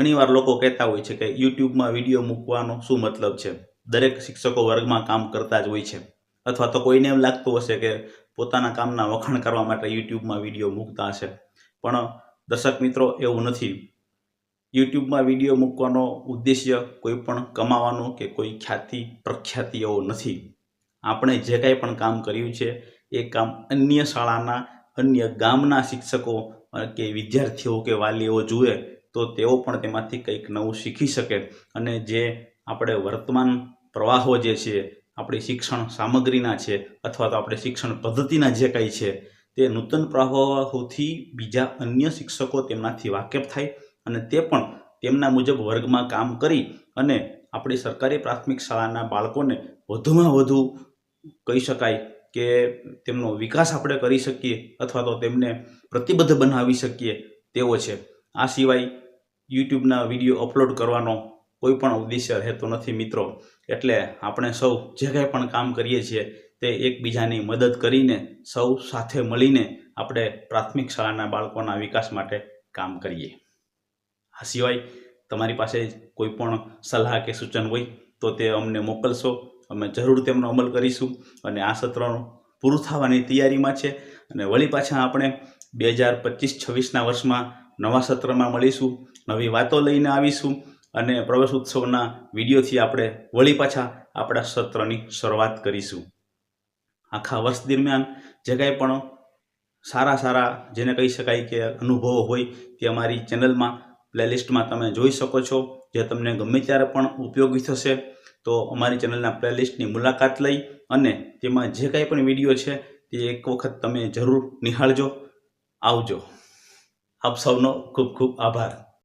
ઘણીવાર લોકો કહેતા હોય છે કે યુટ્યુબમાં વીડિયો મૂકવાનો શું મતલબ છે? દરેક શિક્ષકો વર્ગમાં કામ કરતા જ હોય છે. અથવા તો કોઈને એમ લાગતું હશે કે પોતાના કામના વખાણ કરવા માટે યુટ્યુબમાં વીડિયો મૂકતા હશે. પણ દર્શક મિત્રો, એવું નથી. યુટ્યુબમાં વીડિયો મૂકવાનો ઉદ્દેશ્ય કોઈ પણ કમાવાનો કે કોઈ ખ્યાતિ પ્રખ્યાતિ એવો નથી. આપણે જે કાંઈ પણ કામ કર્યું છે, એ કામ અન્ય શાળાના, અન્ય ગામના શિક્ષકો કે વિદ્યાર્થીઓ કે વાલીઓ જુએ તો તેઓ પણ તેમાંથી કંઈક નવું શીખી શકે અને જે આપણે વર્તમાન પ્રવાહો જે છે, આપણી શિક્ષણ સામગ્રીના છે અથવા તો આપણે શિક્ષણ પદ્ધતિના જે કંઈ છે, તે નૂતન પ્રવાહોથી બીજા અન્ય શિક્ષકો તેમનાથી વાકેફ થાય અને તે પણ તેમના મુજબ વર્ગમાં કામ કરી અને આપણી સરકારી પ્રાથમિક શાળાના બાળકોને વધુમાં વધુ કહી શકાય કે તેમનો વિકાસ આપણે કરી શકીએ અથવા તો તેમને પ્રતિબદ્ધ બનાવી શકીએ તેવો છે. આ સિવાય યુટ્યુબના વીડિયો અપલોડ કરવાનો કોઈ પણ ઉદ્દેશ્ય રહેતો નથી મિત્રો. એટલે આપણે સૌ જે કાંઈ પણ કામ કરીએ છીએ તે એકબીજાની મદદ કરીને, સૌ સાથે મળીને આપણે પ્રાથમિક શાળાના બાળકોના વિકાસ માટે કામ કરીએ. આ સિવાય તમારી પાસે કોઈ પણ સલાહ કે સૂચન હોય તો તે અમને મોકલશો. અમે જરૂર તેમનો અમલ કરીશું અને આ સત્ર પૂરું થવાની તૈયારીમાં છે. અને વળી પાછા આપણે બે હજાર પચીસ છવ્વીસના વર્ષમાં નવા સત્રમાં મળીશું, નવી વાતો લઈને આવીશું અને પ્રવેશ ઉત્સવના વિડીયોથી આપણે વળી પાછા આપણા સત્રની શરૂઆત કરીશું. આખા વર્ષ દરમિયાન જે કાંઈ પણ સારા સારા જેને કહી શકાય કે અનુભવો હોય તે અમારી ચેનલમાં, પ્લેલિસ્ટમાં તમે જોઈ શકો છો. જે તમને ગમે ત્યારે પણ ઉપયોગી થશે, તો અમારી ચેનલના પ્લેલિસ્ટની મુલાકાત લઈ અને તેમાં જે કાંઈ પણ વીડિયો છે તે એક વખત તમે જરૂર નિહાળજો. આવજો. આપ સૌનો ખૂબ ખૂબ આભાર.